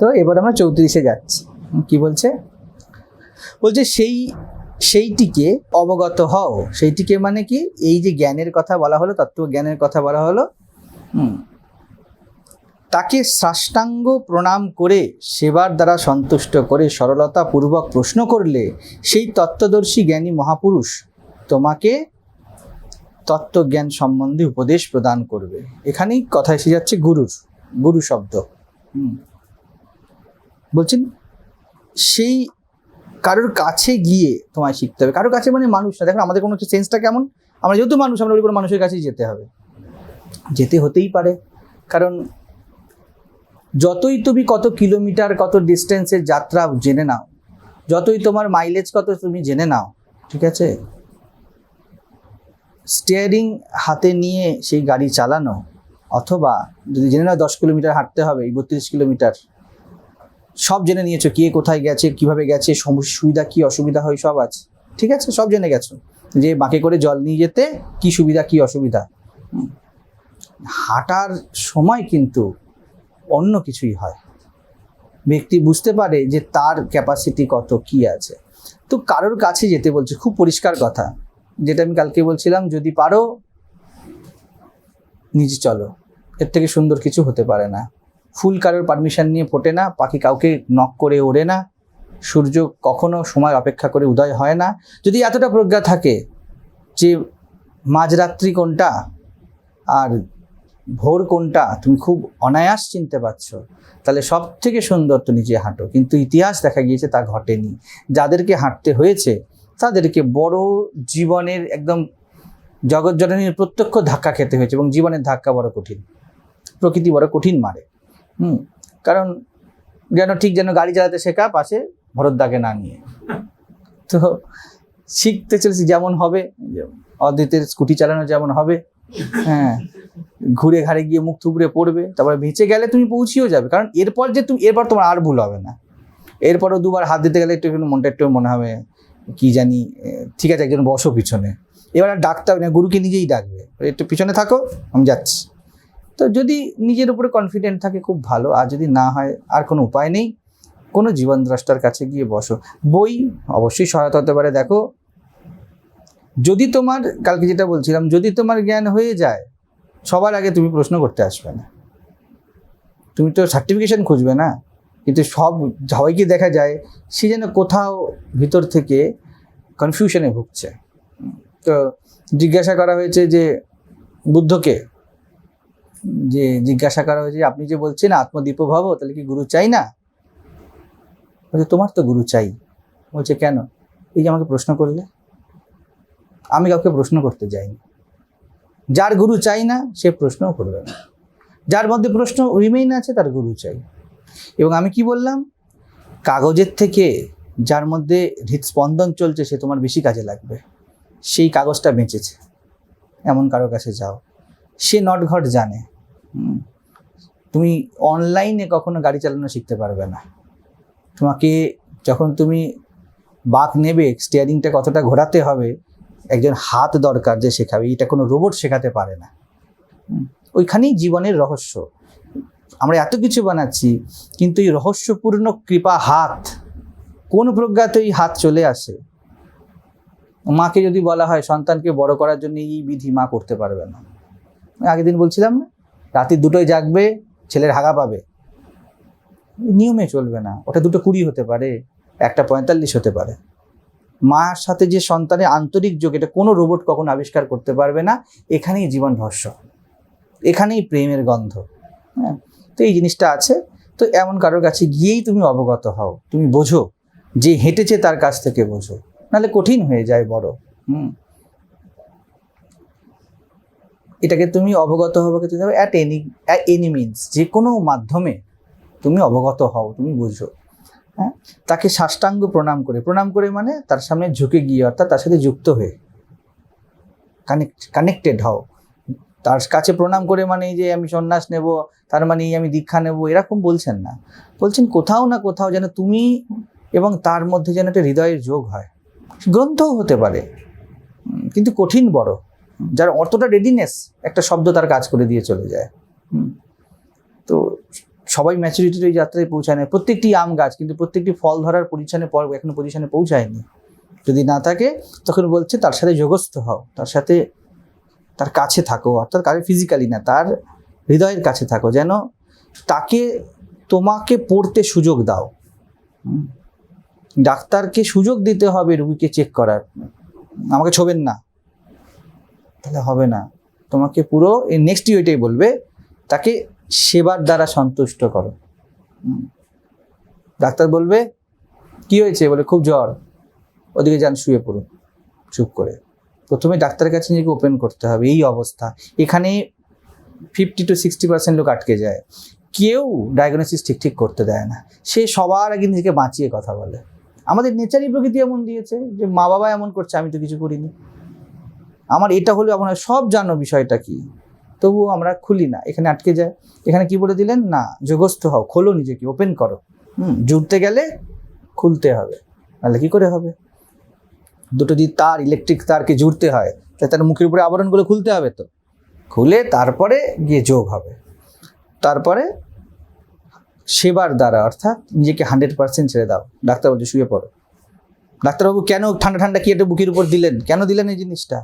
তো এবার আমরা চৌত্রিশে যাচ্ছি। কি বলছে? বলছে সেই, সেইটিকে অবগত হও। সেইটিকে মানে কি? এই যে জ্ঞানের কথা বলা হলো তত্ত্ব জ্ঞানের কথা বলা হলো তাকে সাষ্টাঙ্গ প্রণাম করে, সেবার দ্বারা সন্তুষ্ট করে সরলতা পূর্বক প্রশ্ন করলে, সেই তত্ত্বদর্শী জ্ঞানী মহাপুরুষ তোমাকে তত্ত্বজ্ঞান সম্বন্ধে উপদেশ প্রদান করবে। এখানেই কথা এসে যাচ্ছে গুরুর, গুরু শব্দ। হুম বলছেন, সেই কারোর কাছে গিয়ে তোমায় শিখতে হবে। কারোর কাছে মানে মানুষ না। দেখুন, আমাদের কোনো সেন্সটা কেমন? আমরা যেহেতু মানুষ, আমরা বলি কোনো মানুষের কাছেই যেতে হবে। যেতে হতেই পারে। কারণ যতই তুমি কত কিলোমিটার, কত ডিস্টেন্সের যাত্রা জেনে নাও, যতই তোমার মাইলেজ কত তুমি জেনে নাও, ঠিক আছে? স্টিয়ারিং হাতে নিয়ে সেই গাড়ি চালানো, অথবা যদি জেনে নাও দশ কিলোমিটার হাঁটতে হবে, এই বত্রিশ কিলোমিটার সব জেনে নিয়েছো কে কোথায় গেছে, কীভাবে গেছে সুবিধা কি, অসুবিধা হয়, সব আছে। ঠিক আছে? সব জেনে গেছো। যে বাঁকে করে জল নিয়ে যেতে কি সুবিধা, কি অসুবিধা? হাঁটার সময় কিন্তু অন্য কিছুই হয়। ব্যক্তি বুঝতে পারে যে তার ক্যাপাসিটি কত, কি আছে। তো কারোর কাছে যেতে বলছে, খুব পরিষ্কার কথা, যেটা আমি কালকে বলছিলাম, যদি পারো, নিজে চলো। এর থেকে সুন্দর কিছু হতে পারে না। ফুল কারোর পারমিশন নিয়ে ফোটে না, পাখি কাউকে নক করে ওড়ে না, সূর্য কখনো সময় অপেক্ষা করে উদয় হয় না। যদি এতটা প্রজ্ঞা থাকে যে মাঝরাত্রি কোনটা আর ভোর কোনটা, তুমি খুব অনায়াস চিনতে পারছ, তাহলে সব থেকে সুন্দর তো নিজে হাঁটো। কিন্তু ইতিহাস দেখা গিয়েছে তা ঘটেনি। যাদেরকে হাঁটতে হয়েছে, তাদেরকে বড় জীবনের একদম জগৎজননীর প্রত্যক্ষ ধাক্কা খেতে হয়েছে এবং জীবনের ধাক্কা বড় কঠিন। প্রকৃতি বড় কঠিন মারে। হুম, কারণ যেন ঠিক যেন গাড়ি চালাতে শেখা, পাশে ভরতদাকে না নিয়ে। তো শিখতে চলেছি যেমন হবে, অদ্বৈতের স্কুটি চালানো যেমন হবে হ্যাঁ ঘুরে ঘাড়ে গিয়ে মুখ থুবড়ে পড়বে, তারপরে বেঁচে গেলে তুমি পৌঁছেও যাবে, কারণ এরপর যে তুমি এরপর তোমার আর ভুল হবে না। এরপরও দুবার হাত দিতে গেলে একটু মনটা একটু মনে হবে, কি জানি ঠিক আছে, একজন বসো পিছনে। এবার ডাকতে হবে না, গুরুকে নিজেই ডাকবে। একটু পিছনে থাকো, আমি যাচ্ছি। তো যদি নিজের উপরে কনফিডেন্ট থাকে খুব ভালো। আর যদি না হয়, আর কোনো উপায় নেই, কোনো জীবন দ্রষ্টার কাছে গিয়ে বসো। বই অবশ্যই সহায়তা হতে পারে। দেখো, যদি তোমার, কালকে যেটা বলছিলাম, যদি তোমার জ্ঞান হয়ে যায়, সবার আগে তুমি প্রশ্ন করতে আসবে না। তুমি তো সার্টিফিকেশন খুঁজবে না। কিন্তু সব সবাইকে দেখা যায়, সে যেন কোথাও ভিতর থেকে কনফিউশনে ভুগছে। তো জিজ্ঞাসা করা হয়েছে যে, বুদ্ধকে যে জিজ্ঞাসা করা হয়েছে আপনি যে বলছেন আত্মদীপ ভাব তাহলে কি গুরু চাই না? বলছে, তোমার তো গুরু চাই। বলছে, কেন? এই যে আমাকে প্রশ্ন করলে। আমি কাউকে প্রশ্ন করতে যাইনি। যার গুরু চাই না, সে প্রশ্নও করবে না। যার মধ্যে প্রশ্ন রিমেইন আছে, তার গুরু চাই। এবং আমি কি বললাম? কাগজের থেকে যার মধ্যে হৃদস্পন্দন চলছে, সে তোমার বেশি কাজে লাগবে। সেই কাগজটা বেঁচেছে। এমন কারও কাছে যাও। সে নটঘট জানে। তুমি অনলাইনে কখনো গাড়ি চালানো শিখতে পারবে না। তোমাকে যখন তুমি বাঁক নেবে স্টিয়ারিংটা কতটা ঘোরাতে হবে, একজন হাত দরকার যে শেখাবে, এটা কোনো রোবট শেখাতে পারে না। ওইখানেই জীবনের রহস্য। আমরা এত কিছু বানাচ্ছি, কিন্তু এই রহস্যপূর্ণ কৃপা হাত, কোন প্রজ্ঞাতে এই হাত চলে আসে? মাকে যদি বলা হয়, সন্তানকে বড় করার জন্য এই বিধি মা করতে পারবে না। আগের দিন বলছিলাম না রাতে দুটোই জাগবে, ছেলের হাগা পাবে। নিয়মে চলবে না, ওটা দুটো কুড়ি হতে পারে, একটা পঁয়তাল্লিশ হতে পারে। মার সাথে যে সন্তানের আন্তরিক যোগ, এটা কোনো রোবট কখনো আবিষ্কার করতে পারবে না, এখানেই জীবন ভস্য এখানেই প্রেমের গন্ধ। হ্যাঁ তো এই জিনিসটা আছে। তো এমন কারোর কাছে গিয়েই তুমি অবগত হও, তুমি বোঝো, যে হেঁটেছে তার কাছ থেকে বোঝো, নাহলে কঠিন হয়ে যায় বড়। হুম। এটাকে তুমি অবগত হবে তুমি অ্যাট এনি এনি মিনস যে কোনো মাধ্যমে তুমি অবগত হও, তুমি বুঝো। হ্যাঁ? তাকে সাষ্টাঙ্গ প্রণাম করে। প্রণাম করে মানে তার সামনে ঝুঁকে গিয়ে, অর্থাৎ তার সাথে যুক্ত হয়ে। কানেক্ট কানেক্টেড হও। তার কাছে প্রণাম করে মানে যে আমি সন্ন্যাস নেব, তার মানে আমি দীক্ষা নেব, এরকম বলছেন না। বলছেন কোথাও না কোথাও যেন তুমি এবং তার মধ্যে যেন একটা হৃদয়ের যোগ হয়। গ্রন্থও হতে পারে, কিন্তু কঠিন বড়। যার অর্থটা রেডিনেস একটা শব্দ তার কাজ করে দিয়ে চলে যায়। তো সবাই ম্যাচুরিটির ওই যাত্রায় পৌঁছায় না প্রত্যেকটি আম গাছ, কিন্তু প্রত্যেকটি ফল ধরার পজিশনে পর এখনও পজিশনে পৌঁছায়নি। যদি না থাকে, তখন বলছে তার সাথে যোগস্থ হও, তার সাথে তার কাছে থাকো, অর্থাৎ কারে ফিজিক্যালি না, তার হৃদয়ের কাছে থাকো, যেন তাকে তোমাকে পড়তে সুযোগ দাও। ডাক্তারকে সুযোগ দিতে হবে রুগীকে চেক করার। আমাকে ছোবেন না। তাহলে হবে না। তোমাকে পুরো এই নেক্সট ওইটাই বলবে, তাকে সেবার দ্বারা সন্তুষ্ট করো। ডাক্তার বলবে, কি হয়েছে? বলে, খুব জ্বর। ওদিকে যান, শুয়ে পড়ুন, চুপ করে। প্রথমে ডাক্তারের কাছে নিজেকে ওপেন করতে হবে, এই অবস্থা। এখানে ফিফটি টু সিক্সটি পার্সেন্ট লোক আটকে যায়। কেউ ডায়াগনোসিস ঠিক ঠিক করতে দেয় না। সে সবার আগে নিজেকে বাঁচিয়ে কথা বলে। আমাদের নেচারই প্রকৃতি এমন দিয়েছে যে মা বাবা এমন করছে, আমি তো কিছু করিনি। আমার এটা হলো আপনার সব জানো বিষয়টা কি? তবুও আমরা খুলি না। এখানে আটকে যায়। এখানে কি বলে দিলেন? না, যোগস্থ হও, খোলো নিজেকে ওপেন করো। হুম, জুড়তে গেলে খুলতে হবে, নাহলে কি করে হবে? দুটো যদি তার ইলেকট্রিক তারকে জুড়তে হয়, তাহলে তার মুখের উপরে আবরণগুলো খুলতে হবে তো? খুলে তারপরে গিয়ে যোগ হবে। তারপরে সেবার দ্বারা, অর্থাৎ নিজেকে হান্ড্রেড পার্সেন্ট ছেড়ে দাও। ডাক্তার বলছে শুয়ে পড়ো। ডাক্তারবাবু, কেন ঠান্ডা ঠান্ডা কি একটা বুকের উপর দিলেন? কেন দিলেন এই জিনিসটা?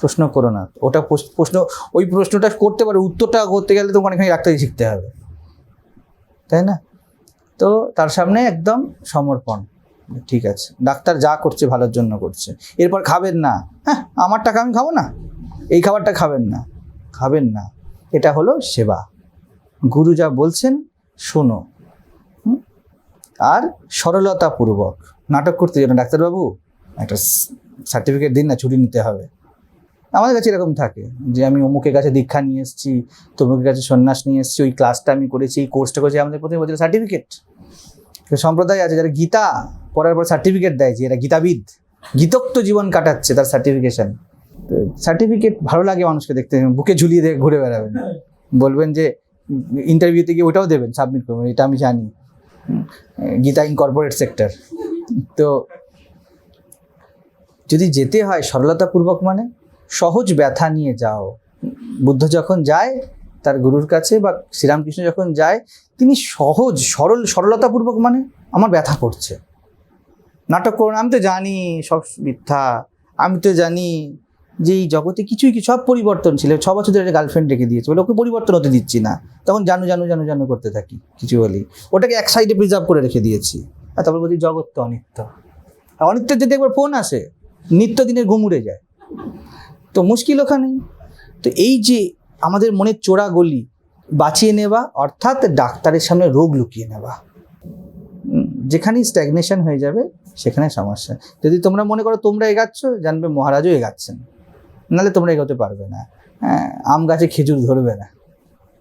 প্রশ্ন করো না। ওটা প্রশ্ন ওই প্রশ্নটা করতে পারো, উত্তরটা করতে গেলে তোমাকে অনেকখানি ডাক্তারি শিখতে হবে। তাই না? তো তার সামনে একদম সমর্পণ। ঠিক আছে। ডাক্তার যা করছে ভালোর জন্য করছে। এরপর খাবেন না। হ্যাঁ আমার টাকা আমি খাব না? এই খাবারটা খাবেন না। খাবেন না। এটা হলো সেবা। গুরু যা বলছেন, শোনো? আর সরলতাপূর্বক নাটক করতে যেন ডাক্তারবাবু। একটা সার্টিফিকেট দিন না, ছুটি নিতে হবে। আমাদের কাছে এরকম থাকে যে আমি অমুকের কাছে দীক্ষা নিয়ে এসেছি, তমুকের কাছে সন্ন্যাস নিয়ে এসেছি, ওই ক্লাসটা আমি করেছি, এই কোর্সটা করেছি, আমাদের প্রথমে বলছিল সার্টিফিকেট সম্প্রদায় আছে যারা গীতা পড়ার পর সার্টিফিকেট দেয় যে এরা গীতাবিদ। গীতোক্ত জীবন কাটাচ্ছে তার সার্টিফিকেশন সার্টিফিকেট ভালো লাগে মানুষকে দেখতে, বুকে ঝুলিয়ে দিয়ে ঘুরে বেড়াবেন। বলবেন যে ইন্টারভিউতে গিয়ে ওটাও দেবেন সাবমিট করবেন, এটা আমি জানি। গীতা ইন কর্পোরেট সেক্টর তো যদি যেতে হয় সরলতাপূর্বক মানে? সহজ ব্যথা নিয়ে যাও। বুদ্ধ যখন যায় তার গুরুর কাছে বা শ্রীরামকৃষ্ণ যখন যায়, তিনি সহজ, সরল, সরলতাপূর্বক মানে আমার ব্যথা করছে। নাটক করুন, আমি তো জানি সব মিথ্যা, আমি তো জানি যে এই জগতে কিছুই কি, সব পরিবর্তন ছিল। ছ বছর ধরে গার্লফ্রেন্ড রেখে দিয়েছে বলে ওকে পরিবর্তন হতে দিচ্ছি না। তখন জানু জানু জানু জানু করতে থাকি, কিছু বলি। ওটাকে এক সাইডে প্রিজার্ভ করে রেখে দিয়েছি। আর তারপর বলছি, জগৎ তো অনিত্য। আর অনিত্যের যদি একবার ফোন আসে, নিত্য দিনের ঘুম উড়ে যায়। তো মুশকিল ওখানেই তো এই যে আমাদের মনের চোরা গলি বাঁচিয়ে নেওয়া, অর্থাৎ ডাক্তারের সামনে রোগ লুকিয়ে নেওয়া যেখানেই স্ট্যাগনেশন হয়ে যাবে, সেখানে সমস্যা। যদি তোমরা মনে করো তোমরা এগাচ্ছ, জানবে মহারাজও এগাচ্ছেন। নাহলে তোমরা এগোতে পারবে না। হ্যাঁ আম গাছে খেজুর ধরবে না।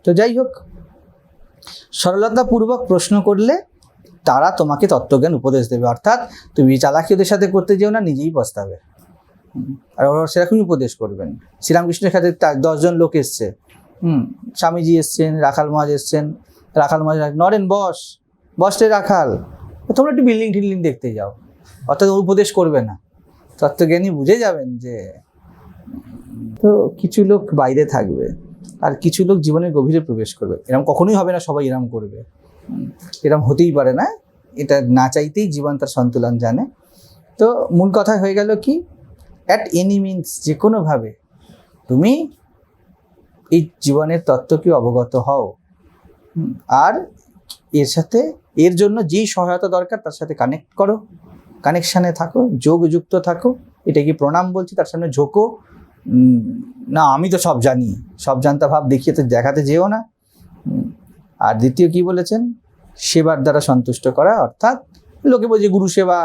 তো যাই হোক, সরলতাপূর্বক প্রশ্ন করলে তারা তোমাকে তত্ত্বজ্ঞান উপদেশ দেবে। অর্থাৎ তুমি চালাকি ওদের সাথে করতে যেও না, নিজেই পস্তাবে। আর ওরা সেরকমই উপদেশ করবেন। শ্রীরামকৃষ্ণের সাথে তার দশজন লোক এসছে। হুম, স্বামীজি এসছেন, রাখাল মহাজ এসছেন। রাখাল মহাজ নরেন, বস বস রে রাখাল, তোমরা একটু বিল্ডিং টিল্ডিং দেখতে যাও। অর্থাৎ উপদেশ করবে না। তত্ত্বজ্ঞানী বুঝে যাবেন যে, তো কিছু লোক বাইরে থাকবে আর কিছু লোক জীবনের গভীরে প্রবেশ করবে। এরকম কখনোই হবে না, সবাই এরম করবে। এরম হতেই পারে না। এটা না চাইতেই জীবন তার সন্তুলন জানে। তো মূল কথা হয়ে গেল কি? অ্যাট এনি মিনস যে কোনোভাবে তুমি এই জীবনের তত্ত্বকে অবগত হও। আর এর সাথে, এর জন্য যেই সহায়তা দরকার, তার সাথে কানেক্ট করো। কানেকশানে থাকো, যোগযুক্ত থাকো। এটা কি প্রণাম বলছি? তার সামনে ঝোঁকো। না, আমি তো সব জানি। সব জানতা ভাব দেখিয়ে তো দেখাতে যেও না। আর দ্বিতীয় কি বলেছেন? সেবার দ্বারা সন্তুষ্ট করা, অর্থাৎ লোকে বলছে গুরু সেবা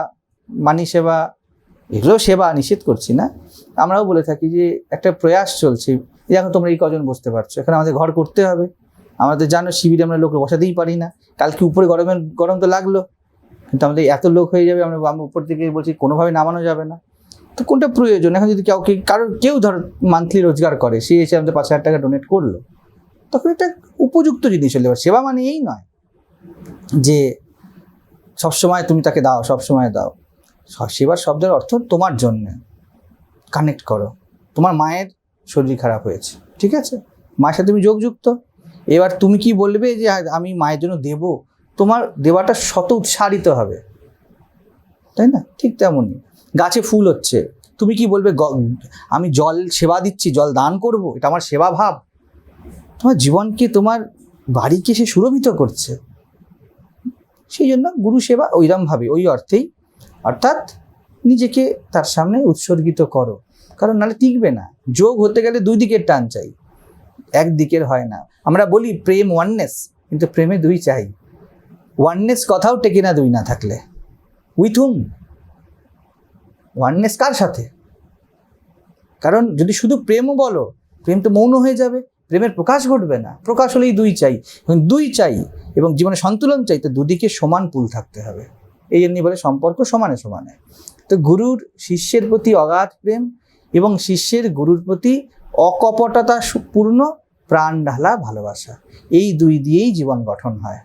মানি সেবা এগুলো সেবা নিষেধ করছি না। আমরাও বলে থাকি যে একটা প্রয়াস চলছে। এই এখন তোমরা এই কজন বসতে পারছ। এখানে আমাদের ঘর করতে হবে। আমাদের জানো শিবিরে আমরা লোক বসাতেই পারি না। কালকে উপরে গরমের গরম তো লাগল। কিন্তু আমাদের এত লোক হয়ে যাবে, আমরা উপর থেকে বলছি কোনোভাবে নামানো যাবে না। তো কোনটা প্রয়োজন? এখন যদি কাউকে, কারোর কেউ ধর মান্থলি রোজগার করে, সে এসে আমাদের পাঁচ হাজার টাকা ডোনেট করল, তখন এটা উপযুক্ত জিনিস হলে এবার সেবা মানে এই নয় যে সবসময় তুমি তাকে দাও, সবসময় দাও। সেবার শব্দের অর্থ তোমার জন্যে। কানেক্ট করো। তোমার মায়ের শরীর খারাপ হয়েছে, ঠিক আছে? মায়ের সাথে তুমি যোগযুক্ত। এবার তুমি কি বলবে যে আমি মায়ের জন্য দেব? তোমার দেওয়াটা শত উৎসাহিত হবে। তাই না? ঠিক তেমনই। গাছে ফুল হচ্ছে। তুমি কি বলবে আমি জল সেবা দিচ্ছি, জল দান করব? এটা আমার সেবা ভাব। তোমার জীবনকে, তোমার বাড়িকে সে সুরভিত করছে। সেই জন্য গুরু সেবা ওইরমভাবে, ওই অর্থেই অর্থাৎ নিজেকে তার সামনে উৎসর্গিত করো। কারণ নাহলে টিকবে না। যোগ হতে গেলে দুই দিকের টান চাই। এক দিকের হয় না। আমরা বলি প্রেম ওয়াননেস কিন্তু প্রেমে দুই চাই। ওয়াননেস কথাও টেকে না দুই না থাকলে। উইথ হুম ওয়াননেস কার সাথে? কারণ যদি শুধু প্রেমও বলো, প্রেম তো মৌন হয়ে যাবে। প্রেমের প্রকাশ ঘটবে না। প্রকাশ হলেই দুই চাই। এবং দুই চাই এবং জীবনে সন্তুলন চাই, তো দুদিকে সমান পুল থাকতে হবে। এই জন্যই বলে সম্পর্ক সমানে সমানে। তো গুরুর শিষ্যের প্রতি অগাধ প্রেম এবং শিষ্যের গুরুর প্রতি অকপটতা পূর্ণ প্রাণ ঢালা ভালোবাসা। এই দুই দিয়েই জীবন গঠন হয়।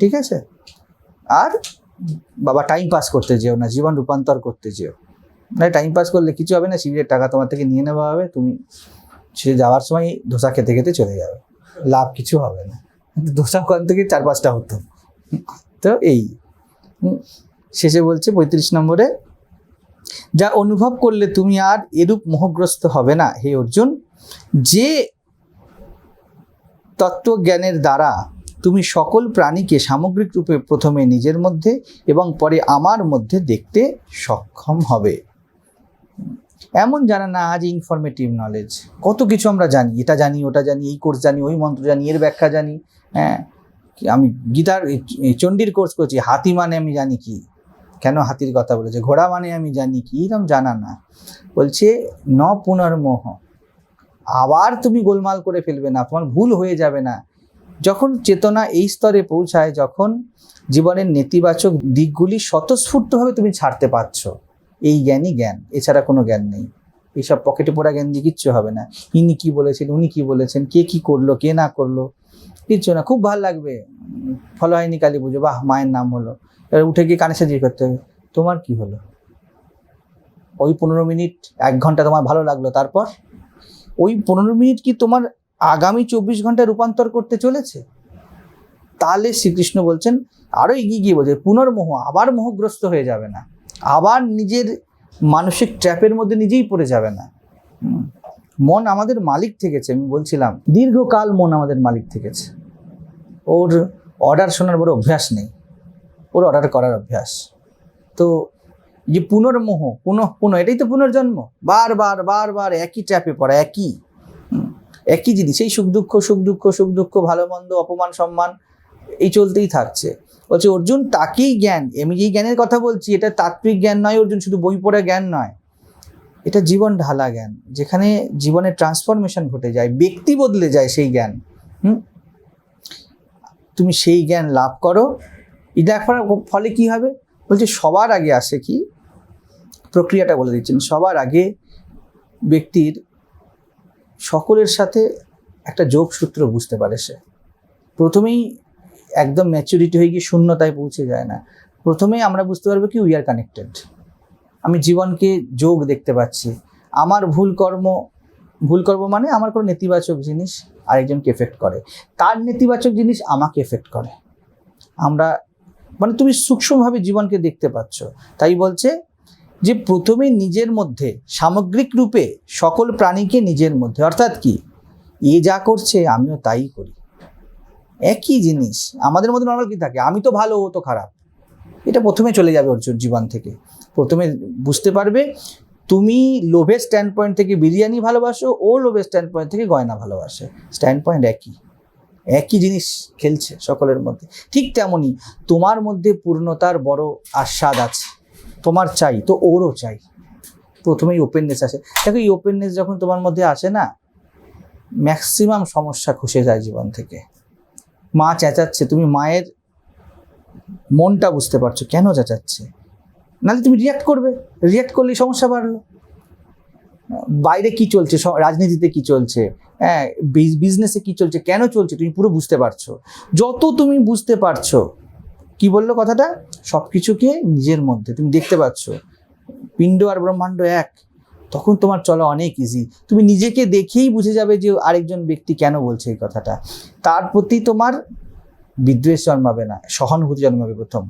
ঠিক আছে? আর বাবা টাইম পাস করতে যেও না, জীবন রূপান্তর করতে যেও। না টাইম পাস করলে কিছু হবে না শিবিরের টাকা তোমার থেকে নিয়ে নেওয়া হবে, তুমি সে যাওয়ার সময় ধোসা খেতে খেতে চলে যাবে। লাভ কিছু হবে না। ধোসা ওখান থেকে চার পাঁচটা হতো। তো এই। শেষে বলছে পঁয়ত্রিশ নম্বরে, যা অনুভব করলে তুমি আর এরূপ মোহগ্রস্ত হবে না, হে অর্জুন। যে তত্ত্বজ্ঞানের দ্বারা তুমি সকল প্রাণীকে সামগ্রিক রূপে প্রথমে নিজের মধ্যে এবং পরে আমার মধ্যে দেখতে সক্ষম হবে। এমন জানা না আজ ইনফরমেটিভ নলেজ কত কিছু আমরা জানি, এটা জানি, ওটা জানি, এই কোর্স জানি, ওই মন্ত্র জানি, এর ব্যাখ্যা জানি হ্যাঁ। আমি গীতার চণ্ডীর কোর্স করছি, হাতি মানে আমি জানি কি। কেন হাতির কথা বলেছে? ঘোড়া মানে আমি জানি কি এরকম জানা না। বলছে, ন পুনর্মোহ। আবার তুমি গোলমাল করে ফেলবে না, তোমার ভুল হয়ে যাবে না। যখন চেতনা এই স্তরে পৌঁছায়, যখন জীবনের নেতিবাচক দিকগুলি স্বতঃস্ফূর্তভাবে তুমি ছাড়তে পারছ, এই জ্ঞানই জ্ঞান, এছাড়া কোনো জ্ঞান নেই। এইসব পকেটে পড়া জ্ঞান দিয়ে কিচ্ছু হবে না। ইনি কি বলেছেন, উনি কি বলেছেন, কে কি করল, কে না করল। কিচ্ছু না, খুব ভালো লাগবে। ফলো হয়নি কালী পুজো, বাহ, মায়ের নাম হলো। এবার উঠে গিয়ে কানে সাজিয়ে করতে হবে। তোমার কি হলো? ওই পনেরো মিনিট, এক ঘণ্টা তোমার ভালো লাগল, তারপর? ওই পনেরো মিনিট কি তোমার আগামী চব্বিশ ঘণ্টা রূপান্তর করতে চলেছে? তাহলে শ্রীকৃষ্ণ বলছেন আরও এগিয়ে গিয়ে বলছে, পুনর্মোহ, আবার মোহগ্রস্ত হয়ে যাবে না। আবার নিজের মানসিক ট্র্যাপের মধ্যে নিজেই পড়ে যাবে না। মন আমাদের মালিক থেকেছে, আমি বলছিলাম। দীর্ঘকাল মন আমাদের মালিক থেকেছে। ওর অর্ডার শোনার বড় অভ্যাস নেই। ওর অর্ডার করার অভ্যাস। তো যে পুনর্মোহ, পুনঃ পুনঃ, এটাই তো পুনর্জন্ম। বারবার বারবার একই ট্র্যাপে পড়া, একই। একই জিনিস। এই সুখ দুঃখ সুখ দুঃখ সুখ দুঃখ, ভালো, মন্দ, অপমান, সম্মান, এই চলতেই থাকছে। বলছে, অর্জুন, তাকেই জ্ঞান, আমি যেই জ্ঞানের কথা বলছি, এটা তাত্ত্বিক জ্ঞান নয় অর্জুন, শুধু বই পড়া জ্ঞান নয়। এটা জীবন ঢালা জ্ঞান, যেখানে জীবনের ট্রান্সফরমেশন ঘটে যায়, ব্যক্তি বদলে যায় সেই জ্ঞান। হুম তুমি সেই জ্ঞান লাভ করো। একবার ফলে কি হবে? বলছে, সবার আগে আসে কি? প্রক্রিয়াটা বলে দিচ্ছেন, সবার আগে ব্যক্তির সকলের সাথে একটা যোগসূত্র বুঝতে পারে সে। প্রথমেই একদম ম্যাচুরিটি হয়ে গিয়ে শূন্যতায় পৌঁছে যায় না। প্রথমেই আমরা বুঝতে পারব কি উই আর কানেক্টেড আমি জীবনকে যোগ দেখতে পাচ্ছি। আমার ভুল কর্ম ভুল কর্ম মানে আমার কোনো নেতিবাচক জিনিস আরেকজনকে এফেক্ট করে। তার নেতিবাচক জিনিস আমাকে এফেক্ট করে। আমরা মানে তুমি সূক্ষ্মভাবে জীবনকে দেখতে পাচ্ছ। তাই বলছে যে প্রথমে নিজের মধ্যে, সামগ্রিক রূপে সকল প্রাণীকে নিজের মধ্যে। অর্থাৎ কি? এ যা করছে, আমিও তাই করি। একই জিনিস, আমাদের মধ্যে নর্মাল কি থাকে? আমি তো ভালো, ও তো খারাপ। এটা প্রথমে চলে যাবে ওর জীবন থেকে। প্রথমে বুঝতে পারবে তুমি লোভের স্ট্যান্ড পয়েন্ট থেকে বিরিয়ানি ভালোবাসো, ও লোভের স্ট্যান্ড পয়েন্ট থেকে গয়না ভালোবাসে। স্ট্যান্ড পয়েন্ট একই। একই জিনিস খেলছে সকলের মধ্যে। ঠিক তেমনই তোমার মধ্যে পূর্ণতার বড় আস্বাদ আছে। তোমার চাই, তো ওরও চাই। প্রথমেই ওপেননেস আসে। দেখো, এই ওপেননেস যখন তোমার মধ্যে আসে না ম্যাক্সিমাম সমস্যা খুশে যায় জীবন থেকে। মা চেঁচাচ্ছে, তুমি মায়ের মনটা বুঝতে পারছ, কেন চেঁচাচ্ছে? নাহলে তুমি রিয়াক্ট করবে। রিয়াক্ট করলেই সমস্যা বাড়লো। বাইরে কি চলছে? রাজনীতিতে কি চলছে? হ্যাঁ বিজনেসে কি চলছে? কেন চলছে? তুমি পুরো বুঝতে পারছ। যত তুমি বুঝতে পারছ, কি বলল কথাটা? সব কিছুকে নিজের মধ্যে। তুমি দেখতে পাচ্ছ, পিণ্ড আর ব্রহ্মাণ্ড এক। তখন তোমার চলা অনেক ইজি তুমি নিজেকে দেখেই বুঝে যাবে যে আরেকজন ব্যক্তি কেন বলছে এই কথাটা। তার প্রতি তোমার বিদ্বেষ জন্মাবে না, সহানুভূতি জন্মাবে প্রথম।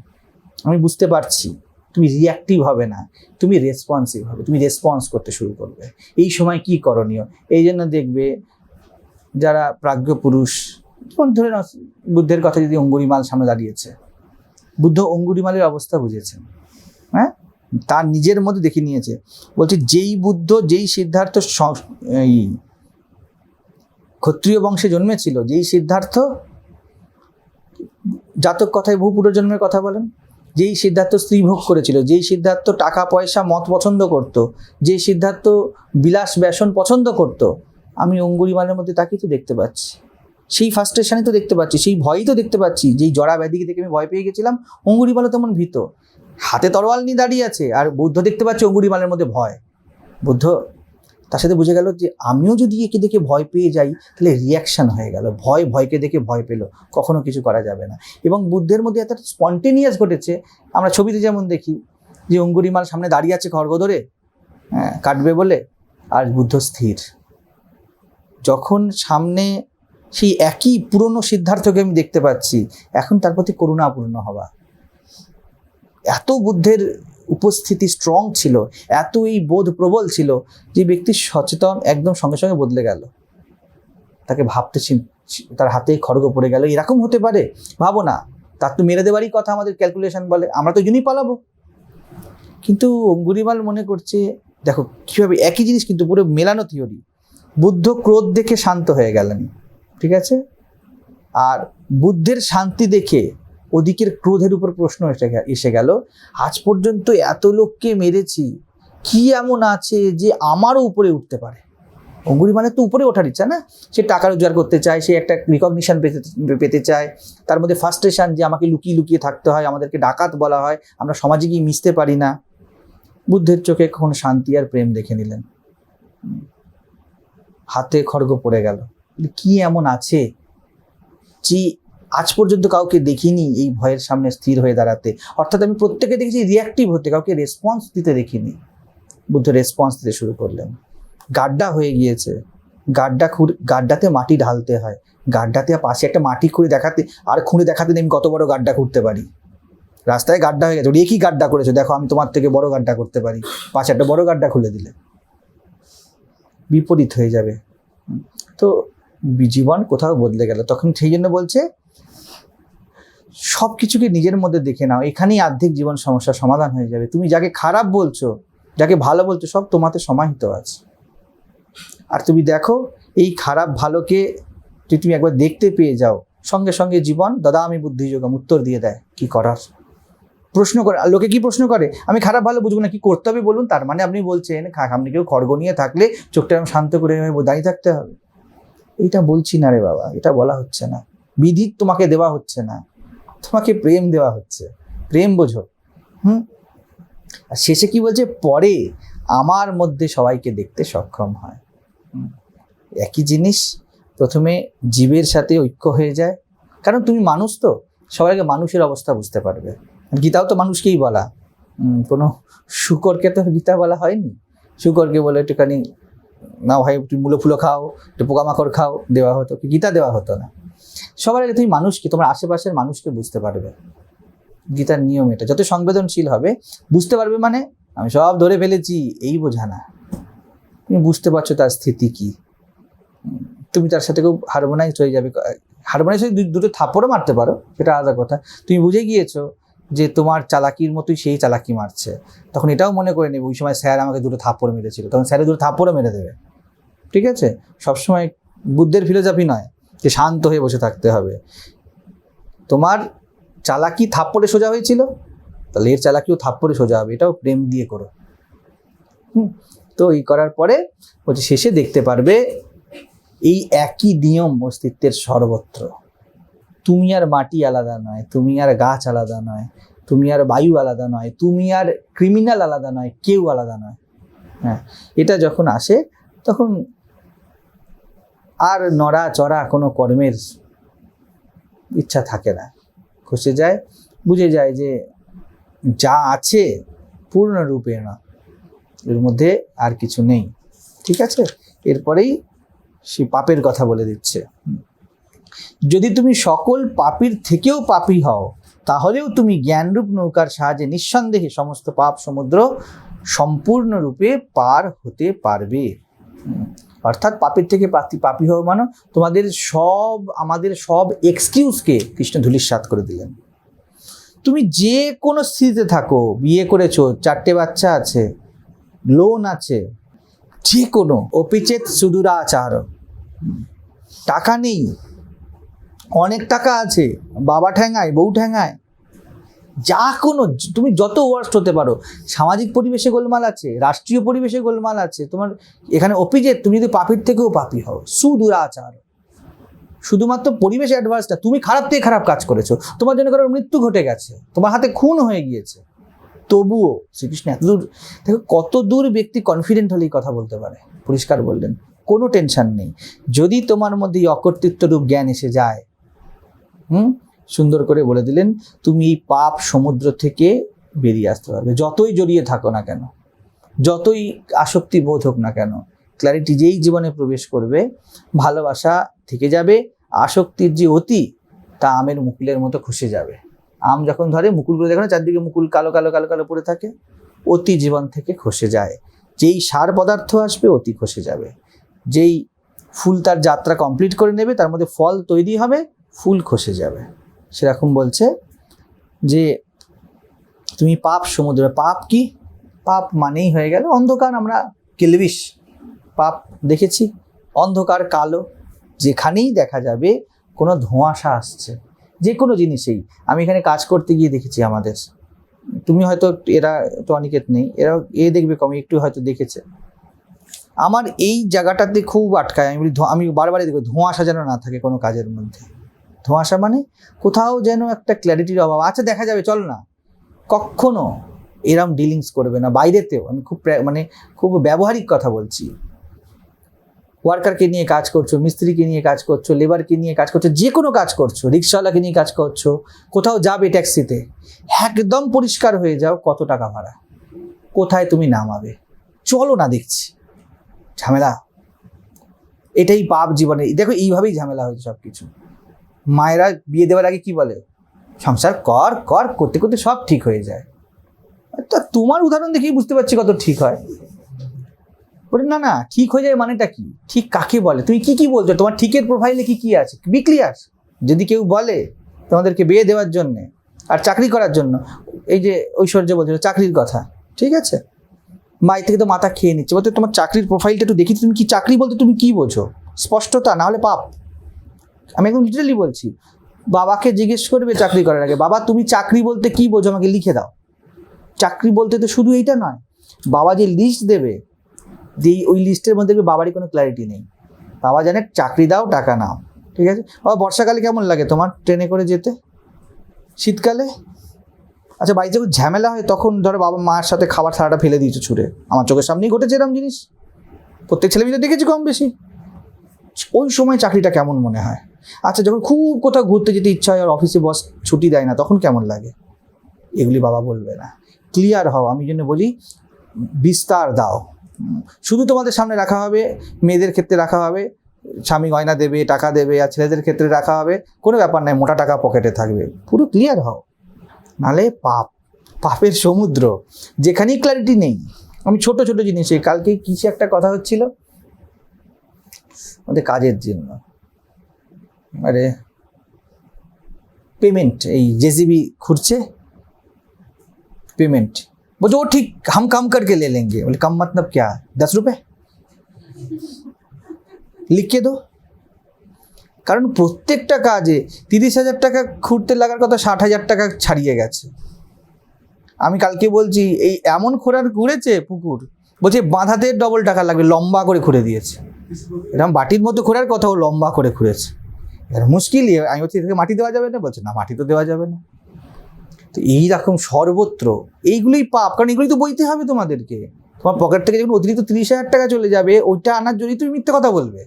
আমি বুঝতে পারছি। তুমি রিয়াক্টিভ হবে না, তুমি রেসপন্সিভ হবে, তুমি রেসপন্স করতে শুরু করবে। এই সময় কি করণীয়? এই জন্য দেখবে যারা প্রাজ্ঞ পুরুষ, যেমন ধরে বুদ্ধের কথা যদি অঙ্গুরিমাল সামনে দাঁড়িয়েছে, বুদ্ধ অঙ্গুরিমালের অবস্থা বুঝেছেন হ্যাঁ? তার নিজের মধ্যে দেখে নিয়েছে, বলছে যেই বুদ্ধ যেই সিদ্ধার্থ ক্ষত্রিয় বংশে জন্মেছিল, যেই সিদ্ধার্থ জাতক কথায় বহু পুনর্জন্মের কথা বলেন যেই সিদ্ধার্থ স্ত্রী ভোগ করেছিল, যেই সিদ্ধার্থ টাকা, পয়সা, মত পছন্দ করত, যেই সিদ্ধার্থ বিলাস ব্যসন পছন্দ করত, আমি অঙ্গুরিমালের মধ্যে তাকেই তো দেখতে পাচ্ছি। সেই ফার্স্ট্রেশনই তো দেখতে পাচ্ছি, সেই ভয়ই তো দেখতে পাচ্ছি, যেই জরা ব্যাধিকে দেখে আমি ভয় পেয়ে গেছিলাম অঙ্গুরিমালও তেমন ভীত। হাতে তরোয়াল নিয়ে দাঁড়িয়ে আছে, আর বুদ্ধ দেখতে পাচ্ছে অঙ্গুরিমালের মধ্যে ভয়। বুদ্ধ তার সাথে বুঝে গেল যে আমিও যদি একে দেখে ভয় পেয়ে যাই, তাহলে রিয়াকশন হয়ে গেল। ভয়, ভয়কে দেখে ভয় পেল। কখনো কিছু করা যাবে না। এবং বুদ্ধের মধ্যে এত স্পন্টেনিয়াস ঘটেছে, আমরা ছবিতে যেমন দেখি যে অঙ্গুরিমাল সামনে দাঁড়িয়ে আছে খড়গ ধরে হ্যাঁ কাটবে বলে, আর বুদ্ধ স্থির। যখন সামনে সেই একই পুরনো সিদ্ধার্থকে আমি দেখতে পাচ্ছি, এখন তার প্রতি করুণাপূর্ণ হওয়া। এত বুদ্ধের উপস্থিতি স্ট্রং ছিল এত এই বোধ প্রবল ছিল যে ব্যক্তি সচেতন একদম সঙ্গে সঙ্গে বদলে গেল। তাকে ভাবতে তার হাতে খড়গ পড়ে গেল, এরকম হতে পারে? ভাবো না, তার তো মেরে দেওয়ারই কথা আমাদের ক্যালকুলেশন বলে, আমরা তো জন্যই পালাবো। কিন্তু অঙ্গুরিমাল মনে করছে, দেখো কীভাবে একই জিনিস কিন্তু পুরো মেলানো থিওরি বুদ্ধ ক্রোধ দেখে শান্ত হয়ে গেলেন, ঠিক আছে? আর বুদ্ধের শান্তি দেখে ওদিকের ক্রোধের উপর প্রশ্ন এসে এসে গেল, আজ পর্যন্ত এত লোককে মেরেছি, কি এমন আছে যে আমারও উপরে উঠতে পারে? অঙ্গুরি মানে তো উপরে ওঠার ইচ্ছা না, সে টাকা রোজগার করতে চায়, সে একটা রিকগনিশন পেতে পেতে চায়, তার মধ্যে ফার্স্ট্রেশন যে আমাকে লুকিয়ে লুকিয়ে থাকতে হয়, আমাদেরকে ডাকাত বলা হয়, আমরা সমাজে গিয়ে মিশতে পারি না। বুদ্ধের চোখে কখন শান্তি আর প্রেম দেখে নিলেন। হাতে খড়গ পড়ে গেল, কি এমন আছে যে আজ পর্যন্ত কাউকে দেখিনি এই ভয়ের সামনে স্থির হয়ে দাঁড়াতে। অর্থাৎ আমি প্রত্যেকে দেখেছি রিয়াক্টিভ হতে, কাউকে রেসপন্স দিতে দেখিনি। বুদ্ধ রেসপন্স দিতে শুরু করলেন। গাড্ডা হয়ে গিয়েছে। গাড্ডা খুঁড়ে, গাড্ডাতে মাটি ঢালতে হয়। গাড্ডাতে পাশে একটা মাটি খুঁড়ে দেখাতে, আর খুঁড়ে দেখাতে আমি কত বড় গাড্ডা খুঁড়তে পারি। রাস্তায় গাড্ডা হয়ে গেছে। একই গাড্ডা করেছ? দেখো, আমি তোমার থেকে বড় গাড্ডা করতে পারি। পাশে একটা বড় গাড্ডা খুলে দিলে। বিপরীত হয়ে যাবে। তো জীবন কোথাও বদলে গেল। তখন সেই জন্য বলছে সব কিছুকে নিজের মধ্যে দেখে নাও। এখানেই আর্ধেক জীবন সমস্যার সমাধান হয়ে যাবে। তুমি যাকে খারাপ বলছো, যাকে ভালো বলছো, সব তোমাতে সমাহিত আছে। আর তুমি দেখো, এই খারাপ ভালোকে যদি তুমি একবার দেখতে পেয়ে যাও, সঙ্গে সঙ্গে জীবন দাদা আমি বুদ্ধিযোগম উত্তর দিয়ে দেয়, কি করার? প্রশ্ন করে, আর লোকে কি প্রশ্ন করে? আমি খারাপ ভালো বুঝব না, কি করতে হবে বলুন? তার মানে আপনি বলছেন আপনি কেউ খড়গ নিয়ে থাকলে চোখটা আমি শান্ত করে দাঁড়িয়ে থাকতে হবে। এটা বলছি না রে বাবা, এটা বলা হচ্ছে না। বিধি তোমাকে দেওয়া হচ্ছে না। তোমাকে প্রেম দেওয়া হচ্ছে। প্রেম বোঝো। হুম? আর শেষে কি বলছে? পরে আমার মধ্যে সবাইকে দেখতে সক্ষম হয়। একই জিনিস, প্রথমে জীবের সাথে ঐক্য হয়ে যায়। কারণ তুমি মানুষ তো সবাইকে মানুষের অবস্থা বুঝতে পারবে। গীতাও তো মানুষকেই বলা। কোনো শুকরকে তো গীতা বলা হয়নি। শুকরকে বলে একটুখানি না ভাই একটু মূলো ফুলো খাও, একটু পোকামাকড় খাও। দেওয়া হতো। গীতা দেওয়া হতো না। সবার আগে তুমি মানুষকে তোমার আশেপাশের মানুষকে বুঝতে পারবে। গীতার নিয়ম এটা। যত সংবেদনশীল হবে, বুঝতে পারবে মানে আমি সব ধরে ফেলেছি, এই বোঝা না। তুমি বুঝতে পারছ তার স্থিতি কি। তুমি তার সাথে খুব হারমোনাইজ হয়ে যাবে। হারমোনাইজ হয়ে দুটো থাপ্পড়ও মারতে পারো, সেটা আলাদা কথা। তুমি বুঝে গিয়েছো যে তোমার চালাকির মতোই সেই চালাকি মারছে। তখন এটাও মনে করে নেবে, ওই সময় স্যার আমাকে দুটো থাপ্পড় মেরেছিল। তখন স্যারে দুটো থাপ্পড়ও মেরে দেবে। ঠিক আছে? সবসময় বুদ্ধের ফিলোসফি নয়। যে শান্ত হয়ে বসে থাকতে হবে। তোমার চালাকি থাপ্পড়ে সোজা হয়েছিল? তাহলে এর চালাকিও থাপ্পড়ে সোজা হবে এটাও প্রেম দিয়ে করো। হুম, তো এই করার পরে বলছে শেষে দেখতে পারবে এই একই নিয়ম অস্তিত্বের সর্বত্র। তুমি আর মাটি আলাদা নয় তুমি আর গাছ আলাদা নয় তুমি আর বায়ু আলাদা নয় তুমি আর ক্রিমিনাল আলাদা নয় কেউ আলাদা নয়। হ্যাঁ এটা যখন আসে তখন আর নড়া চড়া কোনো কর্মের ইচ্ছা থাকে না। খসে যায়, বুঝে যায় যে যা আছে পূর্ণরূপে না, এর মধ্যে আর কিছু নেই। ঠিক আছে? এরপরেই সে পাপের কথা বলে দিচ্ছে। যদি তুমি সকল পাপীর থেকেও পাপী হও, তাহলেও তুমি জ্ঞানরূপ নৌকার সাহায্যে নিঃসন্দেহে সমস্ত পাপ সমুদ্র সম্পূর্ণরূপে পার হতে পারবে। অর্থাৎ পাপের থেকে পাপি পাপি হওয়া মানে তোমাদের সব, আমাদের সব এক্সকিউজকে কৃষ্ণ ধুলিস্বাত করে দিলেন। তুমি যে কোনো স্থিতিতে থাকো, বিয়ে করেছ, চারটে বাচ্চা আছে লোন আছে, যে কোনো, অপিচেত সুদূরাচার, টাকা নেই, অনেক টাকা আছে, বাবা ঠ্যাঙায়, বউ ঠ্যাঙায় যা কোনো তুমি যত ওয়ার্স্ট হতে পারো, সামাজিক পরিবেশে গোলমাল আছে, রাষ্ট্রীয় পরিবেশে গোলমাল আছে, তোমার এখানে অপিজেত তুমি যদি পাপির থেকেও পাপি হও, সুদূরাচার। শুধুমাত্র পরিবেশ অ্যাডভান্স না, তুমি খারাপ থেকে খারাপ কাজ করেছ, তোমার জন্য কারোর মৃত্যু ঘটে গেছে, তোমার হাতে খুন হয়ে গিয়েছে। তবুও, শ্রীকৃষ্ণ এত দূর, দেখো কত দূর ব্যক্তি কনফিডেন্ট হলেই কথা বলতে পারে। পরিষ্কার বললেন, কোনো টেনশন নেই। যদি তোমার মধ্যে এই অকর্তৃত্ব রূপ জ্ঞান এসে যায়, হুম? সুন্দর করে বলে দিলেন, তুমি এই পাপ সমুদ্র থেকে বেরিয়ে আসতে পারবে। যতই জড়িয়ে থাকো না কেন, যতই আসক্তি বোধ হোক না কেন ক্ল্যারিটি যেই জীবনে প্রবেশ করবে, ভালোবাসা থেকে যাবে, আসক্তির যে অতি, তা আমের মুকুলের মতো খসে যাবে। আম যখন ধরে, মুকুলগুলো দেখো না, চারদিকে মুকুল কালো কালো কালো কালো পড়ে থাকে, অতি জীবন থেকে খসে যায়। যেই সার পদার্থ আসবে, অতি খসে যাবে। যেই ফুল তার যাত্রা কমপ্লিট করে নেবে, তার মধ্যে ফল তৈরি হবে, ফুল খসে যাবে। সেরকম বলছে যে তুমি পাপ সমুদ্রে, পাপ কি? পাপ মানেই হয়ে গেল অন্ধকার, আমরা কেলবিশ। পাপ দেখেছি, অন্ধকার কালো, যেখানেই দেখা যাবে কোনো ধোঁয়াশা আসছে, যে কোনো জিনিসেই। আমি এখানে কাজ করতে গিয়ে দেখেছি আমাদের। তুমি হয়তো, এরা তো অনিকেত নেই এরা এ দেখবে কম, একটু হয়তো দেখেছে। আমার এই জায়গাটাতে খুব আটকায়, আমি আমি বারবারই দেখব, ধোঁয়াশা যেন না থাকে কোনো কাজের মধ্যে। ধোঁয়াশা মানে? কোথাও যেন একটা ক্ল্যারিটির অভাব। আচ্ছা দেখা যাবে, চল না। কখনো এরম ডিলিংস করবে না। বাইরেতেও, আমি খুব মানে খুব ব্যবহারিক কথা বলছি। ওয়ার্কারকে নিয়ে কাজ করছ, মিস্ত্রিকে নিয়ে কাজ করছ লেবারকে নিয়ে কাজ করছ যে কোনো কাজ করছ রিক্সাওয়ালাকে নিয়ে কাজ করছ, কোথাও যাবে ট্যাক্সিতে একদম পরিষ্কার হয়ে যাও, কত টাকা ভাড়া? কোথায় তুমি নামাবে? চলো না দেখছি। ঝামেলা। এটাই পাপ জীবনে। দেখো, এইভাবেই ঝামেলা হয়েছে সব কিছু মায়েরা বিয়ে দেওয়ার আগে কি বলে? সংসার কর কর, করতে করতে সব ঠিক হয়ে যায়। তা তোমার উদাহরণ দেখেই বুঝতে পারছি কত ঠিক হয়। বলি, না না, ঠিক হয়ে যায় মানেটা কি? ঠিক কাকে বলে? তুমি কি কি বলছো? তোমার ঠিকের প্রোফাইলে কি কি আছে? বি ক্লিয়ার যদি কেউ বলে তোমাদেরকে বিয়ে দেওয়ার জন্যে আর চাকরি করার জন্য, এই যে ঐশ্বর্য বলছিল, চাকরির কথা, ঠিক আছে? মাই থেকে তো মাথা খেয়ে নিচ্ছে। বলতে তোমার চাকরির প্রোফাইলটা একটু দেখি, তুমি কি চাকরি বলতে তুমি কি বোঝো? স্পষ্টতা, না হলে পাপ। আমি একদম লিটারালি বলছি, বাবাকে জিজ্ঞেস করবে চাকরি করার আগে, বাবা, তুমি চাকরি বলতে কি বোঝো? আমাকে লিখে দাও। চাকরি বলতে তো শুধু এইটা নয়, বাবা যে লিস্ট দেবে, যে ওই লিস্টের মধ্যে দেখবে বাবারই কোনো ক্ল্যারিটি নেই। বাবা জানে, চাকরি দাও, টাকা নাও। ঠিক আছে? বাবা, বর্ষাকালে কেমন লাগে তোমার ট্রেনে করে যেতে? শীতকালে? আচ্ছা বাড়িতে যখন ঝামেলা হয় তখন ধরো বাবা মায়ের সাথে খাবার সারাটা ফেলে দিয়েছ ছুঁড়ে। আমার চোখের সামনেই ঘটেছে এরকম জিনিস। প্রত্যেক ছেলে মেয়েদের দেখেছি কম বেশি। ওই সময় চাকরিটা কেমন মনে হয়? আচ্ছা যখন খুব কোথাও ঘুরতে যেতে ইচ্ছা হয় আর অফিসে বস ছুটি দেয় না, তখন কেমন লাগে? এগুলি বাবা বলবে না। ক্লিয়ার হও, আমি জন্য বলি, বিস্তার দাও। শুধু তোমাদের সামনে রাখা হবে, মেয়েদের ক্ষেত্রে রাখা হবে, স্বামী গয়না দেবে, টাকা দেবে, আর ছেলেদের ক্ষেত্রে রাখা হবে, কোনো ব্যাপার নাই, মোটা টাকা পকেটে থাকবে। পুরো ক্লিয়ার হও। নালে পাপ, পাপের সমুদ্র, যেখানেই ক্ল্যারিটি নেই। আমি ছোট ছোট জিনিসে কালকে কিছু একটা কথা হচ্ছিল? আমাদের কাজের জন্য। আরে পেমেন্ট এই জেসিবি খুঁড়ছে पेमेंट बोले वो ठीक हम काम करके ले लेंगे बोले कम मतलब क्या दस रुपए লিখে দো কারণ প্রত্যেকটা কাজে তিরিশ হাজার টাকা খুঁড়তে লাগার কথা ষাট হাজার টাকা ছাড়িয়ে গেছে আমি কালকে বলছি এই এমন খোঁড়ার ঘুরেছে পুকুর বলছে বাঁধাতে ডবল টাকা লাগবে লম্বা করে খুঁড়ে দিয়েছে এরকম বাটির মতো খোঁড়ার কথাও লম্বা করে খুঁড়েছে এর মুশকিল আমি বলছি এটাকে মাটি দেওয়া যাবে না? বলছে, না, মাটি তো দেওয়া যাবে না। তো এইরকম সর্বত্র, এইগুলোই পাপ। কারণ এগুলোই তো বইতে হবে তোমাদেরকে। তোমার পকেট থেকে যখন অতিরিক্ত তিরিশ হাজার টাকা চলে যাবে, ওইটা আনার জন্যই তুমি মিথ্যে কথা বলবে।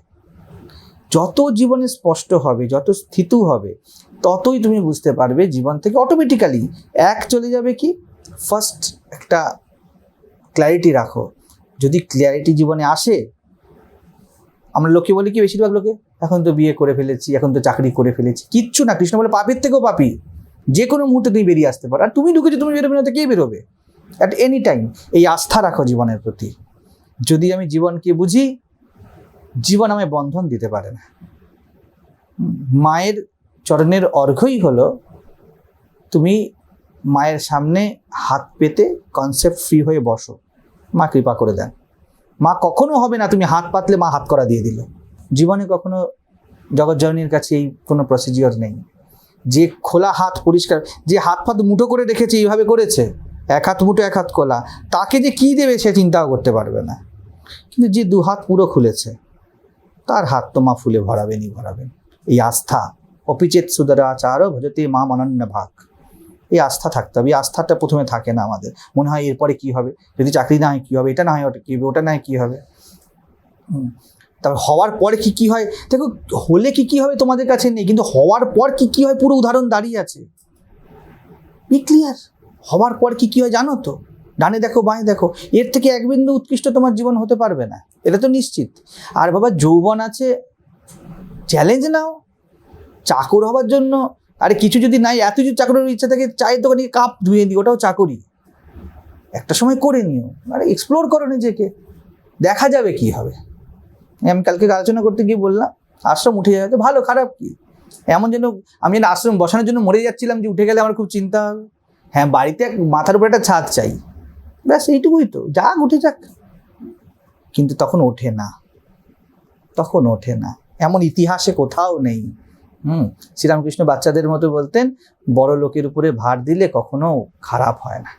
যত জীবনে স্পষ্ট হবে, যত স্থিতু হবে, ততই তুমি বুঝতে পারবে জীবন থেকে অটোমেটিক্যালি এক চলে যাবে কি? ফার্স্ট একটা ক্ল্যারিটি রাখো। যদি ক্লিয়ারিটি জীবনে আসে, আমরা লোকে বলি কি বেশিরভাগ লোকে? এখন তো বিয়ে করে ফেলেছি, এখন তো চাকরি করে ফেলেছি। কিচ্ছু না, কৃষ্ণ বলে পাপের থেকেও পাপি। যে কোনো মুহূর্তে তুমি বেরিয়ে আসতে পারো। আর তুমি ঢুকেছো, তুমি বেরোবে না, তো কে বেরোবে? অ্যাট এনি টাইম এই আস্থা রাখো জীবনের প্রতি। যদি আমি জীবনকে বুঝি, জীবন আমায় বন্ধন দিতে পারে না। মায়ের চরণের অর্ঘ্যই হলো, তুমি মায়ের সামনে হাত পেতে কনসেপ্ট ফ্রি হয়ে বসো। মা কৃপা করে দেন। মা কখনো হবে না, তুমি হাত পাতলে মা হাত করা দিয়ে দিল। জীবনে কখনো জগৎজননীর কাছে এই কোনো প্রসিজিওর নেই। যে খোলা হাত পরিষ্কার, যে হাত ফাত মুঠো করে রেখেছে এইভাবে করেছে, এক হাত মুঠো, এক হাত খোলা তাকে যে কী দেবে সে চিন্তাও করতে পারবে না। কিন্তু যে দু হাত পুরো খুলেছে, তার হাত তো মা ফুলে ভরাবেনই ভরাবেন। এই আস্থা, অপিচেত সুদরাচার ভজতে মা অনন্য ভাগ। এই আস্থা থাকতে হবে, এই আস্থাটা প্রথমে থাকে না আমাদের। মনে হয় এরপরে কি হবে? যদি চাকরি না হয় কী হবে? এটা না হয় ওটা কী হবে? ওটা না হয় কী হবে? তারপর হওয়ার পরে কি কি হয়? দেখো, হলে কি কি হবে তোমাদের কাছে নেই, কিন্তু হওয়ার পর কি কি হয় পুরো উদাহরণ দাঁড়িয়ে আছে। বি ক্লিয়ার হওয়ার পর কি কি হয় জানো তো? ডানে দেখো, বাঁয়ে দেখো, এর থেকে এক বিন্দু উৎকৃষ্ট তোমার জীবন হতে পারবে না, এটা তো নিশ্চিত। আর বাবা, যৌবন আছে চ্যালেঞ্জ নাও, চাকর হবার জন্য, আরে কিছু যদি নাই, এত যদি চাকরের ইচ্ছা থাকে, চায়ের দোকানে কাপ ধুয়ে দিই, ওটাও চাকরি একটা সময় করে নিও, আরে এক্সপ্লোর করো নিজেকে, দেখা যাবে কি হবে। আমি কালকে আলোচনা করতে গিয়ে বললাম, আশ্রম উঠে যাবে ভালো, খারাপ কি? এমন যেন আমি যেন আশ্রম বসানোর জন্য মরে যাচ্ছিলাম যে উঠে গেলে আমার খুব চিন্তা হবে। হ্যাঁ বাড়িতে এক মাথার উপরে একটা ছাদ চাই। ব্যাস, এইটুকুই তো যাক উঠে যাক। কিন্তু তখন ওঠে না। তখন ওঠে না। এমন ইতিহাসে কোথাও নেই। হুম, শ্রীরামকৃষ্ণ বাচ্চাদের মতো বলতেন, বড় লোকের উপরে ভার দিলে কখনো খারাপ হয় না।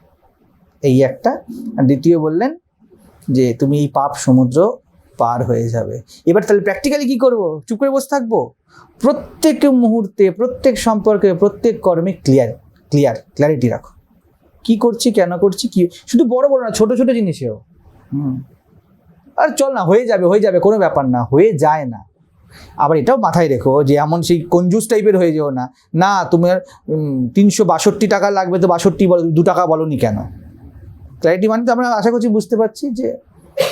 এই একটা। দ্বিতীয় বললেন যে, তুমি এই পাপ সমুদ্র পার হয়ে যাবে। এবার তাহলে প্র্যাকটিক্যালি কি করব? চুপ করে বসে থাকব? প্রত্যেক মুহূর্তে প্রত্যেক সম্পর্কে প্রত্যেক কর্মে ক্লিয়ার ক্লিয়ার ক্ল্যারিটি রাখো। কি করছি কেন করছি কি শুধু বড় বড় না ছোট ছোট জিনিসেও। হুম। আর চল না হয়ে যাবে হয়ে যাবে কোনো ব্যাপার না হয়ে যায় না। আবার এটাও মাথায় রেখো যে এমন সেই কঞ্জুস টাইপের হয়ে যেও না। না তোমার তিনশো বাষট্টি টাকা লাগবে তো বাষট্টি বলো দু টাকা বলনি কেন? ক্ল্যারিটি মানে তো আমরা আশা করছি বুঝতে পারছি যে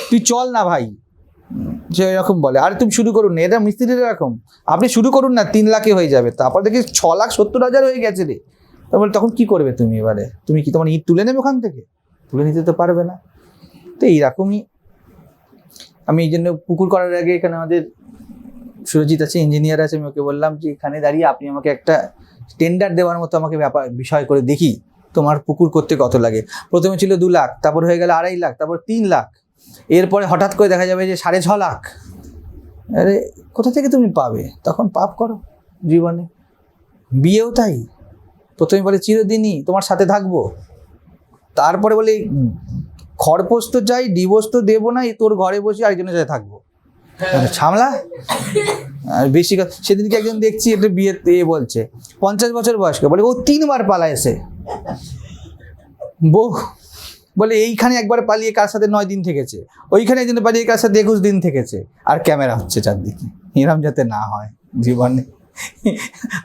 তুই চল না ভাই। যে এরকম বলে, আর তুমি শুরু করুন না এরা মিস্ত্রিরা এরকম। আপনি শুরু করুন না, তিন লাখে হয়ে যাবে। তারপর দেখি ছ লাখ সত্তর হাজার হয়ে গেছে রে। তারপরে তখন কি করবে তুমি এবারে? তুমি কি তোমার ইট তুলে নেবে ওখান থেকে? তুলে নিতে তো পারবে না। তো এইরকমই আমি এই জন্য পুকুর করার আগে এখানে আমাদের সুরজিৎ আছে ইঞ্জিনিয়ার আছে, আমি ওকে বললাম যে, এখানে দাঁড়িয়ে আপনি আমাকে একটা টেন্ডার দেওয়ার মতো আমাকে ব্যাপার, বিষয় করে দেখি তোমার পুকুর করতে কত লাগে। প্রথমে ছিল দু লাখ, তারপর হয়ে গেল আড়াই লাখ, তারপর তিন লাখ। এরপরে হঠাৎ করে দেখা যাবে যে সাড়ে ছ লাখ। আরে, কোথা থেকে তুমি পাবে? তখন পাপ করো জীবনে। বিয়েও তাই। প্রথমে বলে, চিরদিনই তোমার সাথে থাকব। তারপরে বলে খরপোষ তো চাই ডিভোর্স তো দেবো না তোর ঘরে বসে আরেকজনের সাথে থাকব। ছামলা আর বেশি সেদিনকে একজন দেখছি একটা বিয়ে এ বলছে, পঞ্চাশ বছর বয়স্ক। বলে, ও তিনবার পালা এসে বউ বলে, এইখানে একবার পালিয়ে কার সাথে নয় দিন থেকেছে? ওইখানে একজন পালিয়ে কার সাথে একুশ দিন থেকেছে? আর ক্যামেরা হচ্ছে চারদিকে। এরম যাতে না হয় জীবনে।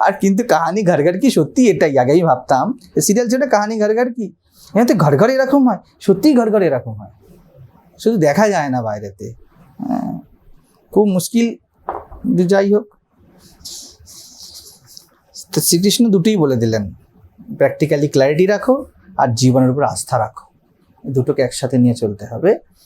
আর কিন্তু কাহানি ঘর ঘর কি? সত্যি এটাই, আগেই ভাবতাম। সিরিয়াল ছিল কাহানি ঘর ঘর কি? এখানে তো ঘর ঘর এরকম হয়? সত্যিই ঘর ঘর এরকম হয়? শুধু দেখা যায় না বাইরেতে। হ্যাঁ খুব মুশকিল যাই হোক। তো শ্রীকৃষ্ণ দুটোই বলে দিলেন। প্র্যাকটিক্যালি ক্ল্যারিটি রাখো আর জীবনের উপর আস্থা রাখো। দুটোকে একসাথে নিয়ে চলতে হবে।